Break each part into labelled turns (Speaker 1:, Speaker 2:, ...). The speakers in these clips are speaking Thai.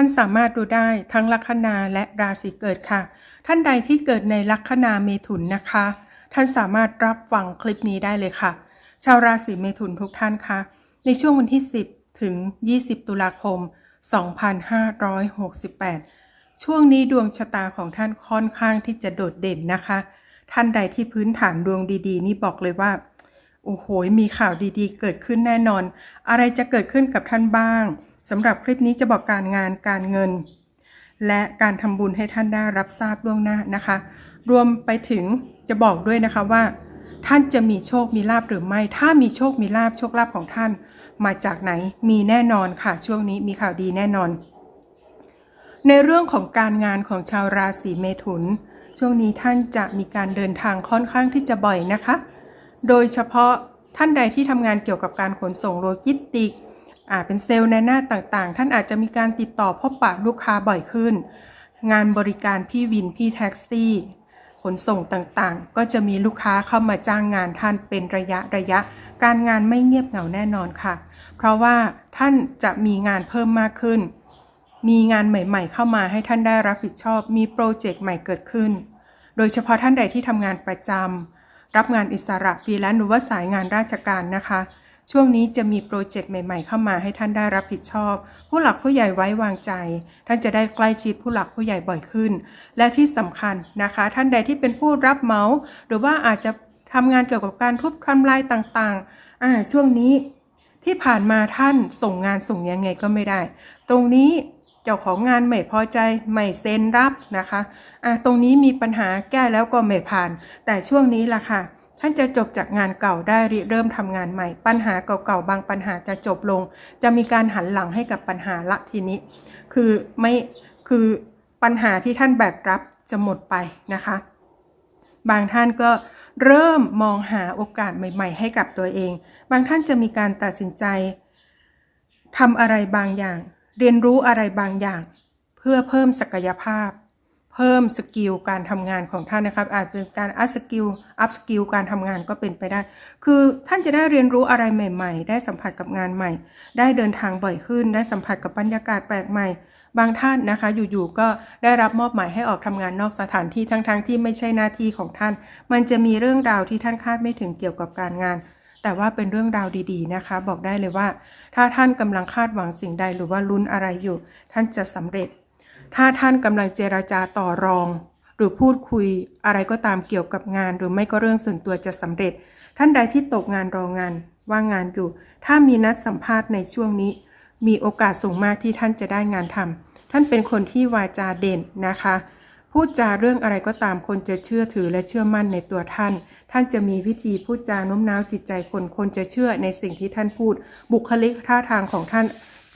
Speaker 1: ท่านสามารถดูได้ทั้งลัคนาและราศีเกิดค่ะ ท่านใดที่เกิดในลัคนาเมถุนนะคะ ท่านสามารถรับฟังคลิปนี้ได้เลยค่ะ ชาวราศีเมถุนทุกท่านคะในช่วงวันที่ 10 ถึง 20 ตุลาคม 2568 ช่วงนี้ดวงชะตาของท่านค่อนข้างที่จะโดดเด่นนะคะ ท่านใดที่พื้นฐานดวงดีๆ นี่บอกเลยว่า โอ้โห มีข่าวดีๆ เกิดขึ้นแน่นอน อะไรจะเกิดขึ้นกับท่านบ้าง สำหรับคลิปนี้จะบอกการงานการเงิน และการทำบุญให้ท่านได้รับทราบล่วงหน้านะคะ รวมไปถึงจะบอกด้วยนะคะว่า ท่านจะมีโชคมีลาบหรือไม่ ถ้ามีโชคมีลาบโชคลาภของท่าน มาจากไหนมีแน่นอนค่ะช่วงนี้มีข่าวดีแน่นอน ในเรื่องของการงานของชาวราศีเมถุน ช่วงนี้ท่านจะมีการเดินทางค่อนข้างที่จะบ่อยนะคะ โดยเฉพาะท่านใดที่ทำงานเกี่ยวกับการขนส่งโลจิสติกส์ เป็นเซลล์ในหน้าต่างๆ ท่านอาจจะมีการติดต่อพบปะลูกค้าบ่อยขึ้น งานบริการพี่วินพี่แท็กซี่ขนส่งต่างๆ ก็จะมีลูกค้าเข้ามาจ้างงานท่านเป็นระยะระยะ การงานไม่เงียบเหงาแน่นอนค่ะ เพราะว่าท่านจะมีงานเพิ่มมากขึ้น มีงานใหม่ๆ เข้ามาให้ท่านได้รับผิดชอบ มีโปรเจกต์ใหม่เกิดขึ้น โดยเฉพาะท่านใดที่ทำงานประจำรับงานอิสระฟรีแลนซ์หรือว่าสายงานราชการนะคะ ช่วงนี้จะมีโปรเจกต์ใหม่ ๆ เข้ามาให้ท่านได้รับผิดชอบ ผู้หลักผู้ใหญ่ไว้วางใจ ท่านจะได้ใกล้ชิดผู้หลักผู้ใหญ่บ่อยขึ้น และที่สำคัญนะคะ ท่านใดที่เป็นผู้รับเหมา หรือว่าอาจจะทำงานเกี่ยวกับการทุบทำลายต่างๆอ่าช่วงนี้ที่ผ่านมาท่านส่งงานส่งยังไงก็ไม่ได้ ตรงนี้เจ้าของงานไม่พอใจไม่เซ็นรับนะคะอะตรงนี้มีปัญหาแก้แล้วก็ไม่ผ่าน แต่ช่วงนี้ล่ะค่ะ ท่านจะจบจากงานเก่าได้ริเริ่มทำงานใหม่ ปัญหาเก่าๆ บางปัญหาจะจบลง จะมีการหันหลังให้กับปัญหาละทีนี้ คือไม่คือปัญหาที่ท่านแบกรับจะหมดไปนะคะ บางท่านก็เริ่มมองหาโอกาสใหม่ ๆ ให้กับตัวเอง บางท่านจะมีการตัดสินใจทำอะไรบางอย่าง เรียนรู้อะไรบางอย่าง เพื่อเพิ่มศักยภาพ พิ่มสกิลการทำงานของท่านนะครับ อาจจะการอัพสกิลอัพสกิลการทำงานก็เป็นไปได้ คือท่านจะได้เรียนรู้อะไรใหม่ ๆ ได้สัมผัสกับงานใหม่ ได้เดินทางบ่อยขึ้น ได้สัมผัสกับบรรยากาศแปลกใหม่ บางท่านนะคะ อยู่ๆก็ได้รับมอบหมายให้ออกทำงานนอกสถานที่ทั้งๆที่ไม่ใช่หน้าที่ของท่าน มันจะมีเรื่องราวที่ท่านคาดไม่ถึงเกี่ยวกับการงาน แต่ว่าเป็นเรื่องราวดีๆนะคะ บอกได้เลยว่า ถ้าท่านกำลังคาดหวังสิ่งใดหรือว่าลุ้นอะไรอยู่ ท่านจะสำเร็จ ถ้าท่านกำลังเจราจาต่อรอง หรือพูดคุยอะไรก็ตามเกี่ยวกับงาน หรือไม่ก็เรื่องส่วนตัวจะสำเร็จ ท่านใดที่ตกงานรองานว่างงานอยู่ ถ้ามีนัดสัมภาษณ์ในช่วงนี้ มีโอกาสสูงมากที่ท่านจะได้งานทำท่านเป็นคนที่วาจาเด่นนะคะ พูดจาเรื่องอะไรก็ตามคนจะเชื่อถือและเชื่อมั่นในตัวท่าน ท่านจะมีวิธีพูดจาโน้มน้าวจิตใจคนคนจะเชื่อในสิ่งที่ท่านพูด บุคลิกท่าทางของท่าน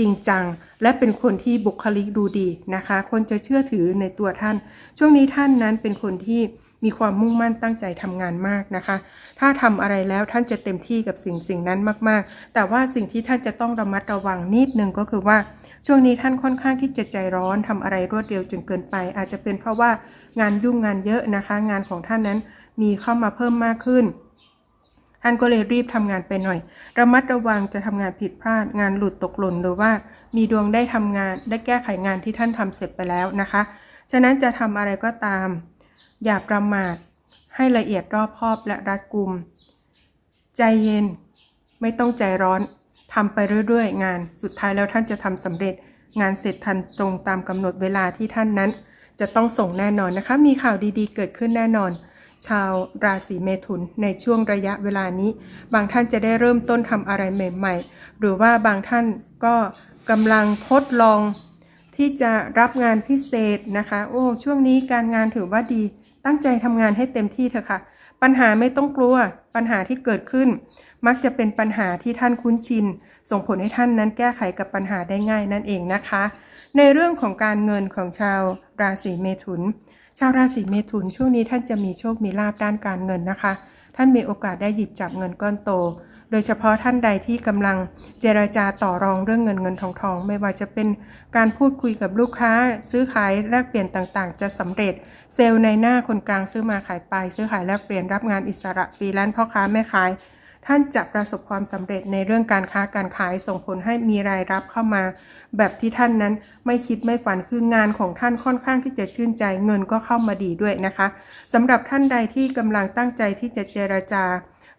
Speaker 1: จริงจัง และเป็นคนที่บุคลิกดูดีนะคะ คนจะเชื่อถือในตัวท่าน ช่วงนี้ท่านนั้นเป็นคนที่มีความมุ่งมั่นตั้งใจทำงานมากนะคะ ถ้าทำอะไรแล้วท่านจะเต็มที่กับสิ่งสิ่งนั้นมากๆ แต่ว่าสิ่งที่ท่านจะต้องระมัดระวังนิดนึงก็คือว่า ช่วงนี้ท่านค่อนข้างที่จะใจร้อนทำอะไรรวดเร็วจนเกินไป อาจจะเป็นเพราะว่างานยุ่งงานเยอะนะคะ งานของท่านนั้นมีเข้ามาเพิ่มมากขึ้น ท่านก็เลยรีบทำงานไปหน่อย ระมัดระวังจะทำงานผิดพลาด งานหลุดตกหล่นหรือว่า มีดวงได้ทำงานได้แก้ไขงานที่ท่านทำเสร็จไปแล้วนะคะ ฉะนั้นจะทำอะไรก็ตาม อย่าประมาทให้ละเอียดรอบคอบและรัดกุม ใจเย็นไม่ต้องใจร้อนทำไปเรื่อยๆ งานสุดท้ายแล้วท่านจะทำสำเร็จ งานเสร็จทันตรงตามกำหนดเวลาที่ท่านนั้น จะต้องส่งแน่นอนนะคะ มีข่าวดีๆ เกิดขึ้นแน่นอน ชาวราศีเมถุนในช่วงระยะเวลานี้ บางท่านจะได้เริ่มต้นทำอะไรใหม่ ๆ หรือว่าบางท่านก็กำลังทดลองที่จะรับงานพิเศษนะคะ โอ้ช่วงนี้การงานถือว่าดี ตั้งใจทำงานให้เต็มที่เถอะค่ะ ปัญหาไม่ต้องกลัว ปัญหาที่เกิดขึ้น มักจะเป็นปัญหาที่ท่านคุ้นชิน ส่งผลให้ท่านนั้นแก้ไขกับปัญหาได้ง่ายนั่นเองนะคะ ในเรื่องของการเงินของชาวราศีเมถุน ชาวราศีเมถุนช่วงนี้ท่านจะมีโชคมีลาบด้านการเงินนะคะ ท่านมีโอกาสได้หยิบจับเงินก้อนโต โดยเฉพาะท่านใดที่กำลังเจรจาต่อรองเรื่องเงินเงินทองทอง ไม่ว่าจะเป็นการพูดคุยกับลูกค้า ซื้อขายแลกเปลี่ยนต่างๆ จะสำเร็จ เซลล์ในหน้าคนกลางซื้อมาขายไป ซื้อขายแลกเปลี่ยนรับงานอิสระฟรีแลนซ์พ่อค้าแม่ขาย ท่านจะประสบความสำเร็จในเรื่องการค้าการขายส่งผลให้มีรายรับเข้ามา แบบที่ท่านนั้นไม่คิดไม่ฝันคืองานของท่านค่อนข้างที่จะชื่นใจเงินก็เข้ามาดีด้วยนะคะสำหรับท่านใดที่กำลังตั้งใจที่จะเจรจา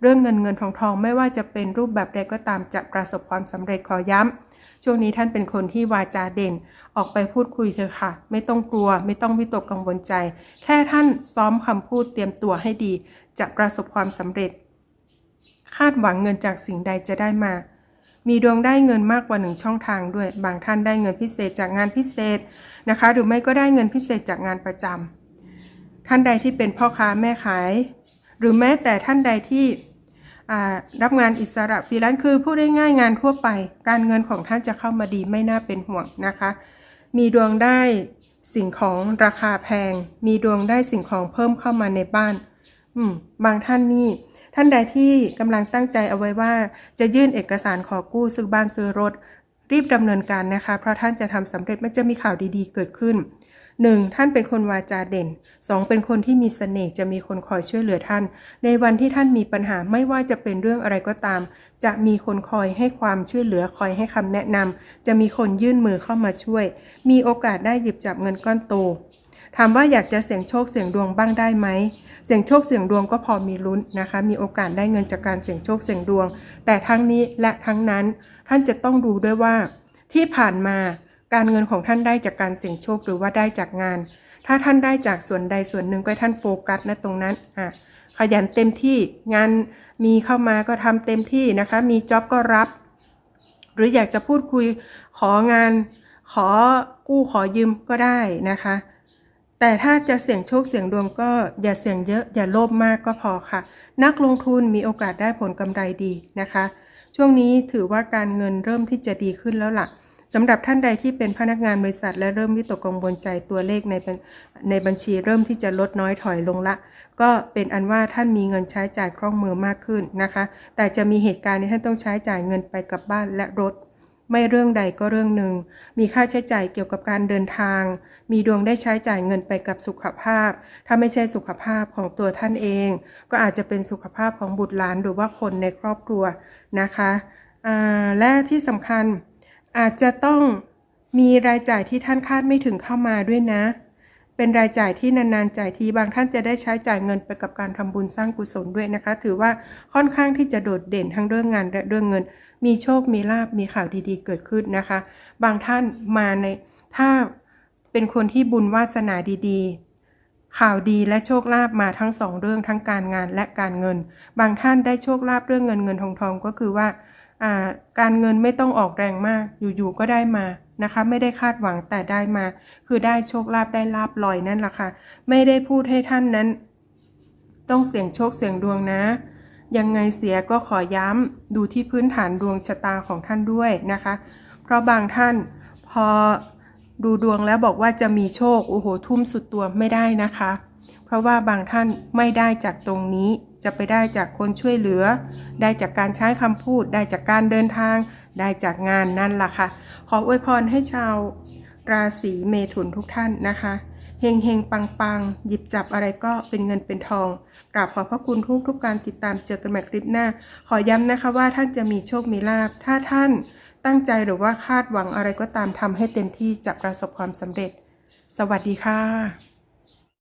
Speaker 1: เรื่องเงินเงินทองทองไม่ว่าจะเป็นรูปแบบใดก็ตามจะประสบความสำเร็จขอย้ำช่วงนี้ท่านเป็นคนที่วาจาเด่น ออกไปพูดคุยเถอะค่ะ ไม่ต้องกลัว ไม่ต้องวิตกกังวลใจ แค่ท่านซ้อมคำพูดเตรียมตัวให้ดี จะประสบความสำเร็จ คาดหวังเงินจากสิ่งใดจะได้มา มีดวงได้เงินมากกว่าหนึ่งช่องทางด้วย บางท่านได้เงินพิเศษจากงานพิเศษนะคะ หรือไม่ก็ได้เงินพิเศษจากงานประจำท่านใดที่เป็นพ่อค้าแม่ขาย หรือแม้แต่ท่านใดที่รับงานอิสระฟรีแลนซ์คือพูดได้ง่ายงานทั่วไป การเงินของท่านจะเข้ามาดีไม่น่าเป็นห่วงนะคะ มีดวงได้สิ่งของราคาแพง มีดวงได้สิ่งของเพิ่มเข้ามาในบ้าน อืม บางท่านนี่ ท่านใดที่กำลังตั้งใจเอาไว้ว่าจะยื่นเอกสารขอกู้ซื้อบ้านซื้อรถ รีบดำเนินการนะคะ เพราะท่านจะทำสำเร็จมันจะมีข่าวดีๆ เกิดขึ้น 1. ท่านเป็นคนวาจาเด่น 2. เป็นคนที่มีเสน่ห์จะมีคนคอยช่วยเหลือท่าน ในวันที่ท่านมีปัญหาไม่ว่าจะเป็นเรื่องอะไรก็ตาม จะมีคนคอยให้ความช่วยเหลือคอยให้คำแนะนำจะมีคนยื่นมือเข้ามาช่วย มีโอกาสได้หยิบจับเงินก้อนโต ถามว่าอยากจะเสี่ยงโชคเสี่ยงดวงบ้างได้ไหมเสี่ยงโชคเสี่ยงดวงก็พอมีลุ้นนะคะ มีโอกาสได้เงินจากการเสี่ยงโชคเสี่ยงดวง แต่ทั้งนี้และทั้งนั้นท่านจะต้องดูด้วยว่า ที่ผ่านมาการเงินของท่านได้จากการเสี่ยงโชคหรือว่าได้จากงาน ถ้าท่านได้จากส่วนใดส่วนหนึ่งก็ท่านโฟกัสนะตรงนั้นอะขยันเต็มที่งานมีเข้ามาก็ทำเต็มที่นะคะ มีจ็อบก็รับ หรืออยากจะพูดคุยของานขอกู้ขอยืมก็ได้นะคะ แต่ถ้าจะเสี่ยงโชคเสี่ยงดวงก็อย่าเสี่ยงเยอะอย่าโลภมากก็พอค่ะ นักลงทุนมีโอกาสได้ผลกำไรดีนะคะ ช่วงนี้ถือว่าการเงินเริ่มที่จะดีขึ้นแล้วล่ะสำหรับท่านใดที่เป็นพนักงานบริษัท และเริ่มวิตกกังวลใจตัวเลขในในบัญชีเริ่มที่จะลดน้อยถอยลงละ ก็เป็นอันว่าท่านมีเงินใช้จ่ายคล่องมือมากขึ้นนะคะ แต่จะมีเหตุการณ์ที่ท่านต้องใช้จ่ายเงินไปกับบ้านและรถ ไม่เรื่องใดก็เรื่องหนึ่ง มีค่าใช้จ่ายเกี่ยวกับการเดินทาง มีดวงได้ใช้จ่ายเงินไปกับสุขภาพ ถ้าไม่ใช่สุขภาพของตัวท่านเอง ก็อาจจะเป็นสุขภาพของบุตรหลานหรือว่าคนในครอบครัวนะคะและที่สำคัญอาจจะต้องมีรายจ่ายที่ท่านคาดไม่ถึงเข้ามาด้วยนะ เป็นรายจ่ายที่นานๆจ่ายทีบางท่านจะได้ใช้จ่ายเงินไปกับการทำบุญสร้างกุศลด้วยนะคะ ถือว่าค่อนข้างที่จะโดดเด่นทั้งเรื่องงานและเรื่องเงิน มีโชคมีลาบมีข่าวดีๆ เกิดขึ้นนะคะ บางท่านมาในถ้าเป็นคนที่บุญวาสนาดีๆ ข่าวดีและโชคลาภมาทั้งสองเรื่องทั้งการงานและการเงิน บางท่านได้โชคลาภเรื่องเงินเงินทองทองก็คือว่า การเงินไม่ต้องออกแรงมากอยู่ๆก็ได้มานะคะไม่ได้คาดหวังแต่ได้มา คือได้โชคลาภได้ลาบลอยนั่นแหละค่ะ ไม่ได้พูดให้ท่านนั้น ต้องเสี่ยงโชคเสี่ยงดวงนะ ยังไงเสียก็ขอย้ำดูที่พื้นฐานดวงชะตาของท่านด้วยนะคะ เพราะบางท่านพอดูดวงแล้วบอกว่าจะมีโชคโอ้โหทุ่มสุดตัวไม่ได้นะคะ เพราะว่าบางท่านไม่ได้จากตรงนี้ จะไปได้จากคนช่วยเหลือ ได้จากการใช้คำพูด ได้จากการเดินทาง ได้จากงานนั่นล่ะค่ะ ขออวยพรให้ชาวราศีเมถุนทุกท่านนะคะเฮงเฮงปังปังหยิบจับอะไรก็เป็นเงินเป็นทองกราบขอบพระคุณทุกทุกการติดตามเจอกันใหม่คลิปหน้า ขอย้ำนะคะว่าท่านจะมีโชคมีลาภถ้าท่านตั้งใจหรือว่าคาดหวังอะไรก็ตามทำให้เต็มที่จะประสบความสำเร็จ สวัสดีค่ะ